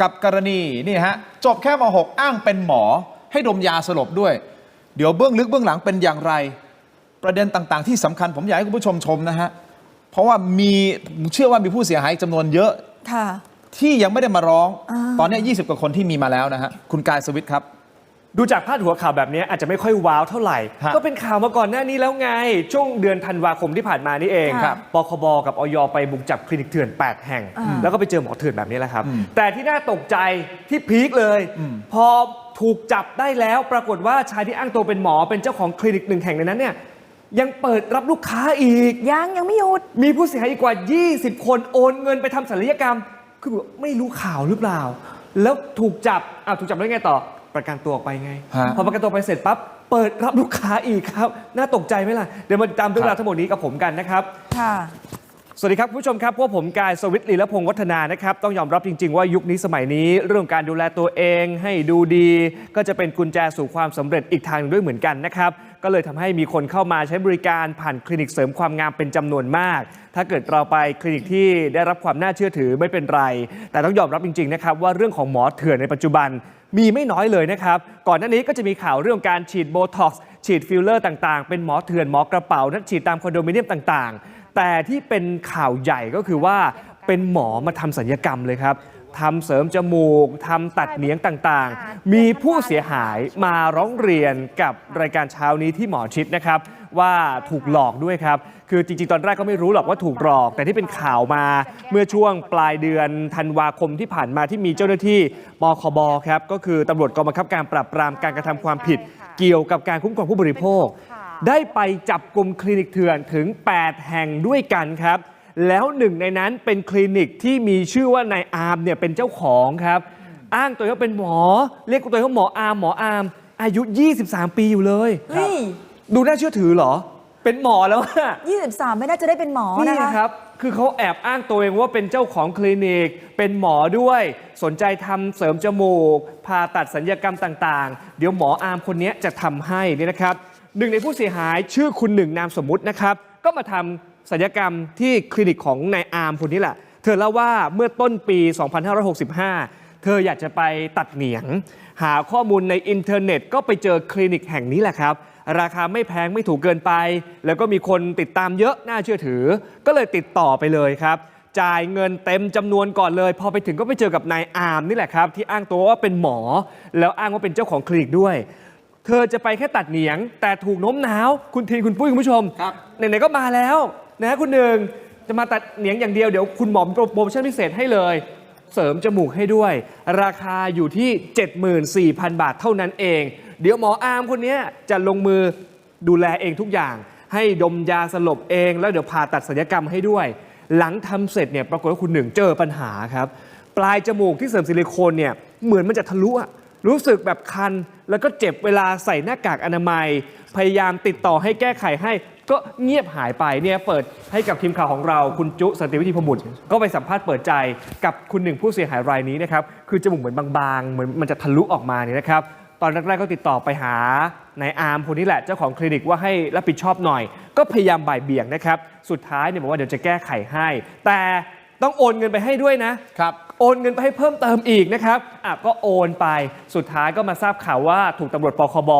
กับกรณีนี่ฮะจบแค่ม .6 อ้างเป็นหมอ ให้ดมยาสลบด้วย เดี๋ยวเบื้องลึกเบื้องหลังเป็นอย่างไร ประเด็นต่างๆ ที่สำคัญผมอยากให้คุณผู้ชมชมนะฮะเพราะว่ามีผมเชื่อว่ามีผู้เสียหายจำนวนเยอะค่ะที่ยังไม่ได้มาร้องอ่าตอนเนี้ย20 กว่าคนที่มีมาแล้วนะฮะคุณกายสวิทย์ครับ ดูจากพาดหัวข่าวแบบนี้อาจจะไม่ค่อยว้าวเท่าไหร่ฮะก็เป็นข่าวมาก่อนหน้านี้แล้วไง ช่วงเดือนธันวาคมที่ผ่านมานี่เองครับปคบกับออยไปบุกจับคลินิกเถื่อน 8 แห่งอ่าแล้วก็ไปเจอหมอเถื่อนแบบนี้แหละครับอืมแต่ที่น่าตกใจที่พีคเลยอืมพอถูกจับได้แล้วปรากฏว่าชายที่อ้างตัวเป็นหมอเป็นเจ้าของคลินิกหนึ่งแห่งในนั้นเนี่ยยังเปิดรับลูกค้าอีก ยังยังไม่หยุด มีผู้เสียหายอีกกว่า 20 คนโอนเงินไปทำศัลยกรรม คือแบบไม่รู้ข่าวหรือเปล่า แล้วถูกจับอะถูกจับได้วไงต่อ ประกันตัวออกไปไง ฮะพอประกันตัวไปเสร็จปั๊บเปิดรับลูกค้าอีกครับ น่าตกใจไหมล่ะ เดี๋ยวมาติดตามเรื่องราวทั้งหมดนี้กับผมกันนะครับ ค่ะ สวัสดีครับผู้ชมครับพวกผมกายสวิตลีและพงศ์วัฒนานะครับต้องยอมรับจริง ๆ ว่ายุคนี้สมัยนี้ เรื่องการดูแลตัวเองให้ดูดี ก็จะเป็นกุญแจสู่ความสำเร็จอีกทางหนึ่งด้วยเหมือนกันนะครับก็เลยทำให้มีคนเข้ามาใช้บริการผ่านคลินิกเสริมความงามเป็นจำนวนมาก ถ้าเกิดเราไปคลินิกที่ได้รับความน่าเชื่อถือไม่เป็นไร แต่ต้องยอมรับจริง ๆ นะครับว่าเรื่องของหมอเถื่อนในปัจจุบันมีไม่น้อยเลยนะครับก่อนหน้านี้ก็จะมีข่าวเรื่องการฉีดโบท็อกซ์ฉีดฟิลเลอร์ต่างๆ เป็นหมอเถื่อนหมอกระเป๋านัดฉีดตามคอนโดมิเนียมต่างๆ แต่ที่เป็นข่าวใหญ่ก็คือว่าเป็นหมอมาทำศัลยกรรมเลยครับทำเสริมจมูกทำตัดเหนียงต่างๆ มีผู้เสียหายมาร้องเรียนกับรายการเช้านี้ที่หมอชิดนะครับ ว่าถูกหลอกด้วยครับ คือจริงๆ ตอนแรกก็ไม่รู้หรอกว่าถูกหลอก แต่ที่เป็นข่าวมาเมื่อช่วงปลายเดือนธันวาคมที่ผ่านมาที่มีเจ้าหน้าที่ปคบครับก็คือตำรวจกองบังคับการปราบปรามการกระทำความผิด เกี่ยวกับการคุ้มครองผู้บริโภค ได้ไปจับกลุ่มคลินิกเถื่อนถึง 8 แห่งด้วยกันครับ แล้วหนึ่งในนั้นเป็นคลินิกที่มีชื่อว่านายอาร์มเนี่ยเป็นเจ้าของครับ อ้างตัวเองว่าเป็นหมอ เรียกตัวเองว่าหมออาร์มหมออาร์มอายุ 23 ปีอยู่เลยเฮ้ยดูน่าเชื่อถือเหรอ เป็นหมอแล้วอะ23 ไม่น่าจะได้เป็นหมอนี่นะคะครับคือเขาแอบอ้างตัวเองว่าเป็นเจ้าของคลินิก เป็นหมอด้วย สนใจทำเสริมจมูกผ่าตัดสัญญกรรมต่าง ๆ เดี๋ยวหมออาร์มคนนี้จะทำให้นี่นะครับ หนึ่งในผู้เสียหายชื่อคุณหนึ่งนามสมมุตินะครับ ก็มาทำสัญญกรรมที่คลินิกของนายอาร์มคนนี้แหละ เธอเล่าว่าเมื่อต้นปี 2565 เธออยากจะไปตัดเหนียง หาข้อมูลในอินเทอร์เน็ต ก็ไปเจอคลินิกแห่งนี้แหละครับ ราคาไม่แพงไม่ถูกเกินไป แล้วก็มีคนติดตามเยอะน่าเชื่อถือ ก็เลยติดต่อไปเลยครับจ่ายเงินเต็มจำนวนก่อนเลย พอไปถึงก็ไปเจอกับนายอาร์มนี่แหละครับ ที่อ้างตัวว่าเป็นหมอ แล้วอ้างว่าเป็นเจ้าของคลินิกด้วย เธอจะไปแค่ตัดเหนียง แต่ถูกโน้มน้าว คุณทีนคุณปุ้ยคุณผู้ชมครับ ไหนๆก็มาแล้วนะคุณหนึ่งจะมาตัดเหนียงอย่างเดียวเดี๋ยวคุณหมอมีโปรโมชั่นพิเศษให้เลย เสริมจมูกให้ด้วย ราคาอยู่ที่ 74,000 บาทเท่านั้นเอง เดี๋ยวหมออาร์มคนเนี้ยจะลงมือดูแลเองทุกอย่าง ให้ดมยาสลบเองแล้วเดี๋ยวผ่าตัดศัลยกรรมให้ด้วย หลังทำเสร็จเนี่ยปรากฏว่าคุณหนึ่งเจอปัญหาครับ ปลายจมูกที่เสริมซิลิโคนเนี่ยเหมือนมันจะทะลุอะ รู้สึกแบบคัน แล้วก็เจ็บเวลาใส่หน้ากากอนามัย พยายามติดต่อให้แก้ไขให้ ก็เงียบหายไปเนี่ยเปิดให้กับทีมข่าวของเราคุณจุสนติวิธีพมุตก็ไปสัมภาษณ์เปิดใจกับคุณหนึ่งผู้เสียหายรายนี้นะครับคือจมูกเหมือนบางๆเหมือนมันจะทะลุออกมาเนี่ยนะครับตอนแรกๆก็ติดต่อไปหานายอาร์มคนนี้แหละเจ้าของคลินิกว่าให้รับผิดชอบหน่อย ก็พยายามบ่ายเบี่ยงนะครับ สุดท้ายเนี่ยบอกว่าเดี๋ยวจะแก้ไขให้ แต่ต้องโอนเงินไปให้ด้วยนะครับ โอนเงินไปให้เพิ่มเติมอีกนะครับอะก็โอนไป สุดท้ายก็มาทราบข่าวว่าถูกตำรวจปคบ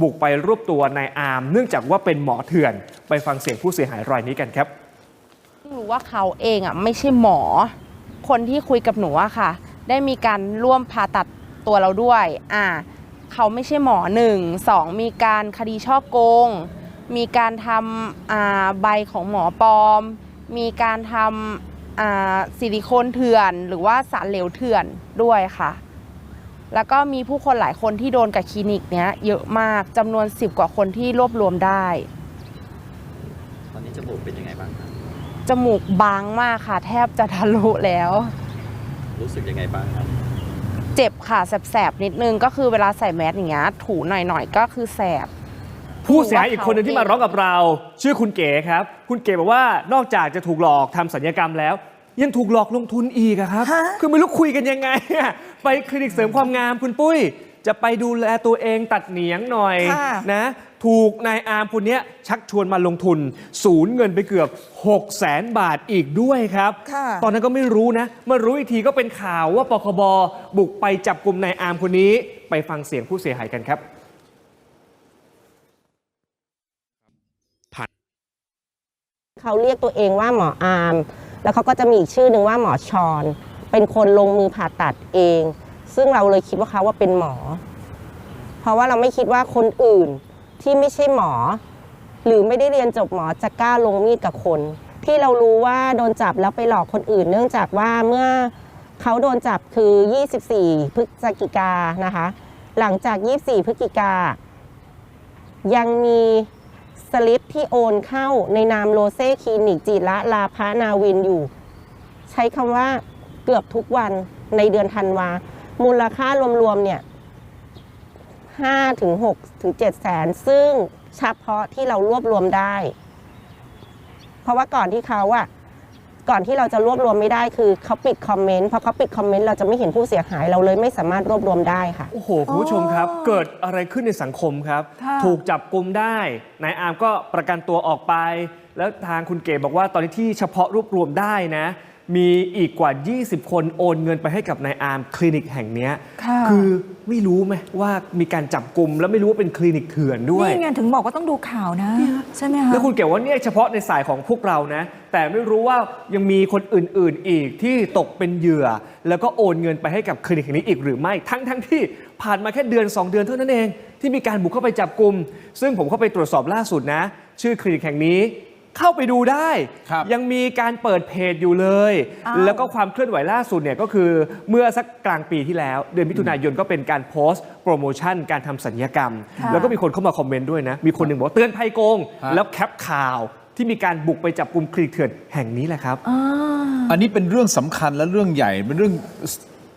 บุกไปรวบตัวนายอาร์มเนื่องจากว่าเป็นหมอเถื่อน ไปฟังเสียงผู้เสียหายรายนี้กันครับรู้ว่าเขาเองอะไม่ใช่หมอ คนที่คุยกับหนูอะค่ะ ได้มีการร่วมผ่าตัดตัวเราด้วย อ่า เขาไม่ใช่หมอหนึ่งสองมีการคดีช่อโกง มีการทำอ่าใบของหมอปลอม มีการทำ ซิลิโคนเถื่อน หรือว่าสารเหลวเถื่อนด้วยค่ะ แล้วก็มีผู้คนหลายคนที่โดนกับคลินิกเนี้ยเยอะมากจำนวน 10 กว่าคนที่รวบรวมได้ ตอนนี้จมูกเป็นยังไงบ้างครับจมูกบางมากค่ะ แทบจะทะลุแล้ว รู้สึกยังไงบ้างครับ เจ็บค่ะแสบๆนิดนึงก็คือเวลาใส่แมสอย่างเงี้ยถูหน่อยๆก็คือแสบ ผู้เสียหายอีกคนหนึงที่มาร้องกับเรา ชื่อคุณเก๋ครับ คุณเก๋บอกว่านอกจากจะถูกหลอกทำสัญญกรรมแล้ว ยังถูกหลอกลงทุนอีกอะครับฮะคือไม่รู้คุยกันยังไงอะไปคลินิกเสริมความงามคุณปุ้ย จะไปดูแลตัวเองตัดเหนียงหน่อยค่ะนะ ถูกนายอาร์มคนเนี้ยชักชวนมาลงทุน สูญเงินไปเกือบ 6 0แสนบาทอีกด้วยครับค่ะตอนนั้นก็ไม่รู้นะเมื่อรู้อีกทีก็เป็นข่าวว่าปคบบุกไปจับกลุ่มนายอาร์มคนนี้ ไปฟังเสียงผู้เสียหายกันครับเขาเรียกตัวเองว่าหมออาร์ม แล้วเขาก็จะมีอีกชื่อหนึ่งว่าหมอชอนเป็นคนลงมือผ่าตัดเอง ซึ่งเราเลยคิดว่าเขาว่าเป็นหมอ เพราะว่าเราไม่คิดว่าคนอื่นที่ไม่ใช่หมอ หรือไม่ได้เรียนจบหมอจะกล้าลงมีดกับคน ที่เรารู้ว่าโดนจับแล้วไปหลอกคนอื่น เนื่องจากว่าเมื่อเขาโดนจับคือ 24 พฤศจิกานะคะ หลังจาก 24 พฤศจิกายังมี สลิปที่โอนเข้าในนามโรเซ่คลินิกจิระลาพานาวินอยู่ ใช้คำว่าเกือบทุกวันในเดือนธันวา มูลค่ารวมๆเนี่ย5ถึง6ถึง7แสน ซึ่งเฉพาะที่เรารวบรวมได้ เพราะว่าก่อนที่เขาอะ ก่อนที่เราจะรวบรวมไม่ได้คือเขาปิดคอมเมนต์พอเขาปิดคอมเมนต์เราจะไม่เห็นผู้เสียหายเราเลยไม่สามารถรวบรวมได้ค่ะ โอ้โหคุณผู้ชมครับ เกิดอะไรขึ้นในสังคมครับ ค่ะ ถูกจับกลุมได้นายอาร์มก็ประกันตัวออกไป แล้วทางคุณเก๋บอกว่าตอนนี้ที่เฉพาะรวบรวมได้นะ มีอีกกว่า 20 คนโอนเงินไปให้กับนายอาร์มคลินิกแห่งเนี้ยค่ะ คือไม่รู้ไหมว่ามีการจับกลุ่มแล้วไม่รู้ว่าเป็นคลินิกเถื่อนด้วย นี่ไงถึงบอกว่าต้องดูข่าวนะ ใช่ไหมคะ แล้วคุณเก๋ว่าเนี่ยเฉพาะในสายของพวกเรานะ แต่ไม่รู้ว่ายังมีคนอื่น ๆ อีกที่ตกเป็นเหยื่อ แล้วก็โอนเงินไปให้กับคลินิกแห่งนี้อีกหรือไม่ ทั้งทั้งที่ผ่านมาแค่เดือน 2 เดือนเท่านั้นเอง ที่มีการบุกเข้าไปจับกลุ่มซึ่งผมเข้าไปตรวจสอบล่าสุดนะ ชื่อคลินิกแห่งนี้ เข้าไปดูได้ ครับยังมีการเปิดเพจอยู่เลย อ้าว แล้วก็ความเคลื่อนไหวล่าสุดเนี่ยก็คือเมื่อสักกลางปีที่แล้ว เดือนมิถุนายนก็เป็นการโพสต์โปรโมชั่นการทำสัญญกรรม ค่ะ แล้วก็มีคนเข้ามาคอมเมนต์ด้วยนะ มีคนหนึ่งบอกว่าเตือนภัยโกง ฮะ แล้วแคปข่าวที่มีการบุกไปจับกลุ่มคลินิกเถื่อนแห่งนี้แหละครับ อ่า อันนี้เป็นเรื่องสำคัญและเรื่องใหญ่เป็นเรื่อง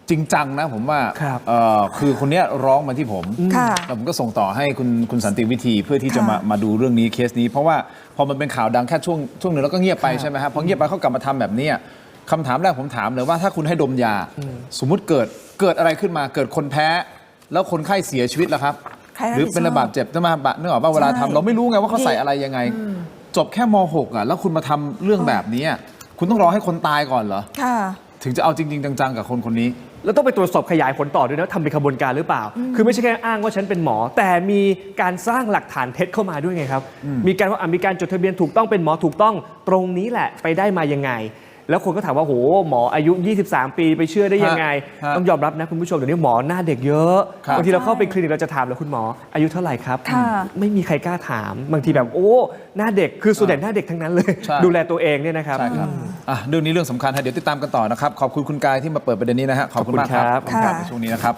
จริงจังนะผมว่าครับเอ่อคือคนเนี้ยร้องมาที่ผมค่ะแล้วผมก็ส่งต่อให้คุณคุณสันติวิธีเพื่อที่จะมาค่ะมาดูเรื่องนี้เคสนี้ เพราะว่าพอมันเป็นข่าวดังแค่ช่วงช่วงหนึ่งแล้วก็เงียบไปครับใช่ไหมครับพอเงียบไปเขากลับมาทำแบบเนี้ยคำถามแรกผมถามเลยว่าถ้าคุณให้ดมยา สมมุติเกิดเกิดอะไรขึ้นมาเกิดคนแพ้ แล้วคนไข้เสียชีวิตแล้วครับ ใครรับหรือเป็นผิดชอบระบาดเจ็บจะมาบะนึกออกป่าเวลาใช่ทำเราไม่รู้ไงว่าเขาใส่อะไรยังไง จบแค่ม .6 อะแล้วคุณมาทำเรื่องแบบนี้อะคุณต้องรอให้คนตายก่อนเหรอ ค่ะ ถึงจะเอาจริง ๆ จัง ๆ กับคนคนนี้ แล้วต้องไปตรวจสอบขยายผลต่อด้วยนะทำเป็นขบวนการหรือเปล่า คือไม่ใช่แค่อ้างว่าฉันเป็นหมอ แต่มีการสร้างหลักฐานเท็จเข้ามาด้วยไงครับ มีการว่าอะมีการจดทะเบียนถูกต้องเป็นหมอถูกต้องตรงนี้แหละไปได้มายังไง แล้วคนก็ถามว่าโหหมออายุ 23 ปีไปเชื่อได้ยังไง ฮะต้องยอมรับนะคุณผู้ชมเดี๋ยวนี้หมอหน้าเด็กเยอะครับบางทีเราเข้าไปคลินิกเราจะถามแล้วคุณหมออายุเท่าไหร่ครับ ค่ะไม่มีใครกล้าถามบางทีแบบโอ้หน้าเด็กคือส่วนใหญ่หน้าเด็กทั้งนั้นเลย ใช่ ดูแลตัวเองเนี่ยนะครับ ใช่ครับอะเรื่องนี้เรื่องสำคัญฮะเดี๋ยวติดตามกันต่อนะครับ ขอบคุณคุณกายที่มาเปิดประเด็นนี้นะฮะขอบคุณมากครับขอบคุณครับ ขอบคุณครับในช่วงนี้นะครับ